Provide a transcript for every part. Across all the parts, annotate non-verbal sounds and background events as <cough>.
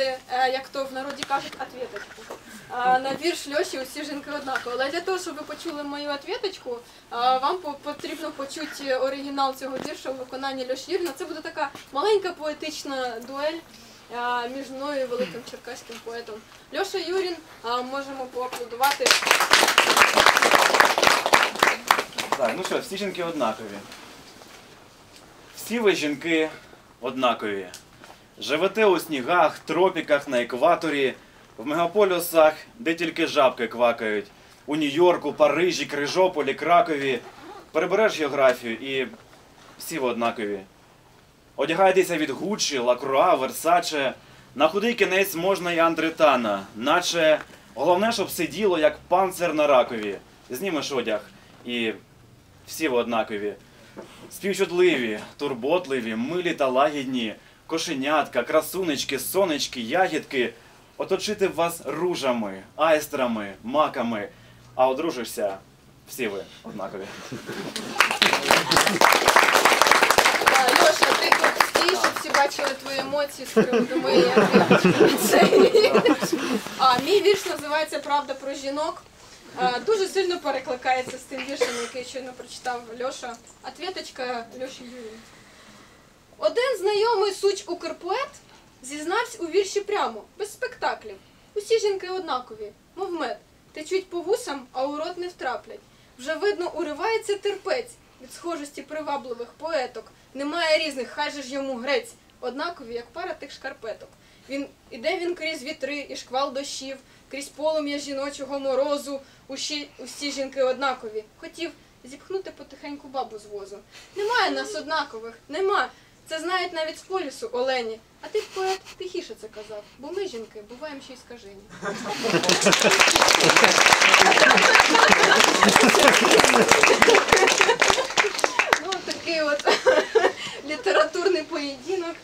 Е, як то в народі кажуть, ответочку. На вірш Льоші усі жінки однакові. Але для того, щоб ви почули мою ответочку, вам потрібно почути оригінал цього вірша у виконанні Льоші Юріна. Це буде така маленька поетична дуель між мною і великим черкаським поетом. Льоша Юрін, можемо поаплодувати. Так, ну що, всі жінки однакові. Всі ви жінки однакові. Живете у снігах, тропіках, на екваторі, в мегаполісах, де тільки жабки квакають. У Нью-Йорку, Парижі, Крижополі, Кракові. Перебереш географію і всі ви однакові. Одягайтеся від Гуччі, Лакруа, Версаче. На худий кінець можна і Андретана, наче головне, щоб сиділо, як панцир на ракові. Знімеш одяг і всі ви однакові. Співчутливі, турботливі, милі та лагідні, кошенятка, красунечки, сонечки, ягідки. Оточити вас ружами, айстрами, маками. А одружишся, всі ви однакові. Льоша, ти стій, щоб всі бачили твої емоції з приводу моєї на. А мій вірш називається Правда про жінок. Дуже сильно перекликається з тим віршем, який щойно прочитав Льоша. Ответочка Льоші Юрій. Один знайомий суч Укрпоет зізнався у вірші прямо, без спектаклів. Усі жінки однакові, мов мед, течуть по вусам, а у рот не втраплять. Вже видно, уривається терпець від схожості привабливих поеток. Немає різних, хай же ж йому грець, однакові, як пара тих шкарпеток. Він іде він крізь вітри і шквал дощів, крізь полум'я жіночого морозу. Усі, усі жінки однакові. Хотів зіпхнути потихеньку бабу з возу. Немає нас однакових, нема. Це знають навіть з полісу Олені. А ти, поет, тихіше це казав, бо ми, жінки, буваємо ще й скажені. Ну, такий от <laughs> літературний поєдинок.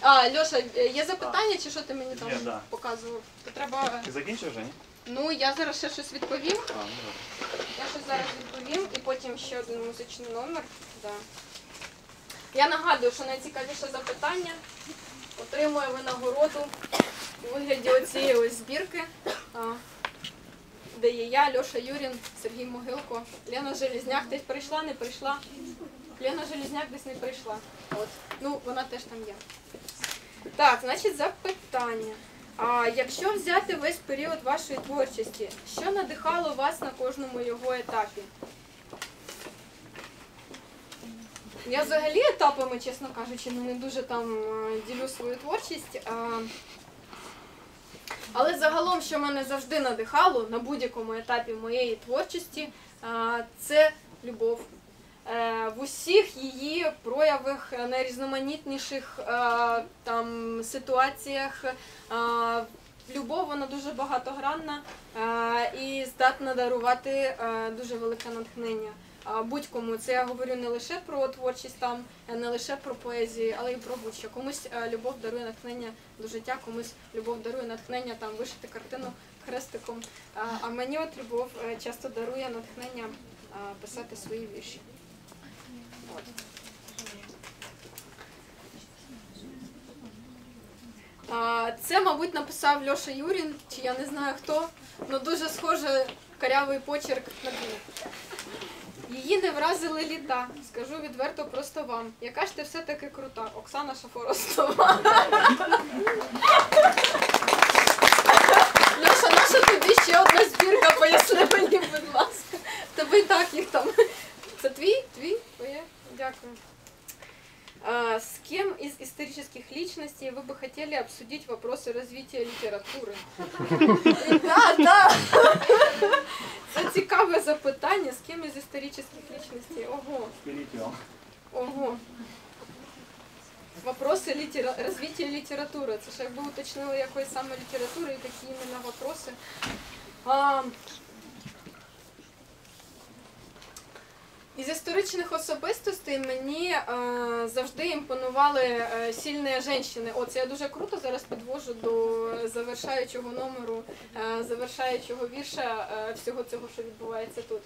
А, Льоша, є запитання, чи що ти мені там Є, да. показував? То треба. Ти закінчив вже, ні? Ну, я зараз ще щось відповім. А, ну добре. Я щось зараз відповім і потім ще один музичний номер. Да. Я нагадую, що найцікавіше запитання отримує винагороду у вигляді оцієї ось збірки, де є я, Льоша Юрін, Сергій Могилко, Лена Желізняк десь прийшла, не прийшла. Лена Желізняк десь не прийшла. От. Ну, вона теж там є. Так, значить, запитання. А якщо взяти весь період вашої творчості, що надихало вас на кожному його етапі? Я взагалі етапами, чесно кажучи, ну не дуже там е, ділю свою творчість. Але загалом, що мене завжди надихало на будь-якому етапі моєї творчості, це любов. Е, В усіх її проявах е, найрізноманітніших там ситуаціях. Любов вона дуже багатогранна і здатна дарувати дуже велике натхнення. Будь-кому це я говорю не лише про творчість там, е, не лише про поезію, але й про будь-що. Комусь е, любов дарує натхнення до життя, комусь любов дарує натхнення там вишити картину хрестиком. А, А мені от любов е, часто дарує натхнення е, писати свої вірші. От. Це, мабуть, написав Льоша Юрін, чи я не знаю хто, але дуже схоже карявий почерк на книгу. Вразили літа. Скажу відверто просто вам. Яка ж ти все-таки крута, Оксана Шафоростова. Льоша, наша тобі ще одна збірка, поясни мені, будь ласка. Тебе і так їх там. Це твій? Твій? Твоє? Дякую. А, С кем из исторических личностей вы бы хотели обсудить вопросы развития литератури? Да, да. Це цікаве запитання. З ким із історичних личностей? Ого, ого. Вопроси літера... розвиття літератури. Це ж якби уточнили якої саме літератури і такі іменно вопроси. А... Із історичних особистостей мені е, завжди імпонували е, сильні жінки. О, це я дуже круто зараз підвожу до завершаючого номеру, е, завершаючого вірша е, всього цього, що відбувається тут.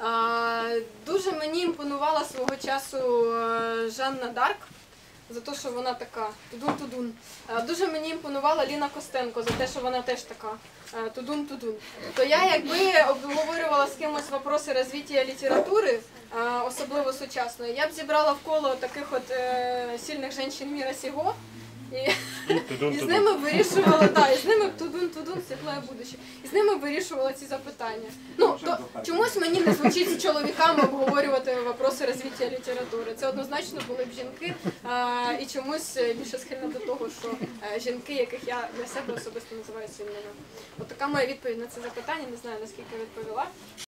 Е, дуже мені імпонувала свого часу е, Жанна Дарк. За те, що вона така тудун-тудун. Е, Дуже мені імпонувала Ліна Костенко за те, що вона теж така е, тудун-тудун. То я якби обговорювала з кимось вопроси розвиття літератури, е, особливо сучасної, я б зібрала в коло таких от сильних жінок міра сього. І, і з ними вирішувала, да, і з ними тудун-тудун, світле будуще. І з ними вирішувала ці запитання. Ну, то чомусь мені не звучить з чоловіками обговорювати вопроси розвиття літератури. Це однозначно були б жінки, а, і чомусь е, більше схильна до того, що е, жінки, яких я для себе особисто називаю сильними. От така моя відповідь на це запитання. Не знаю наскільки я відповіла.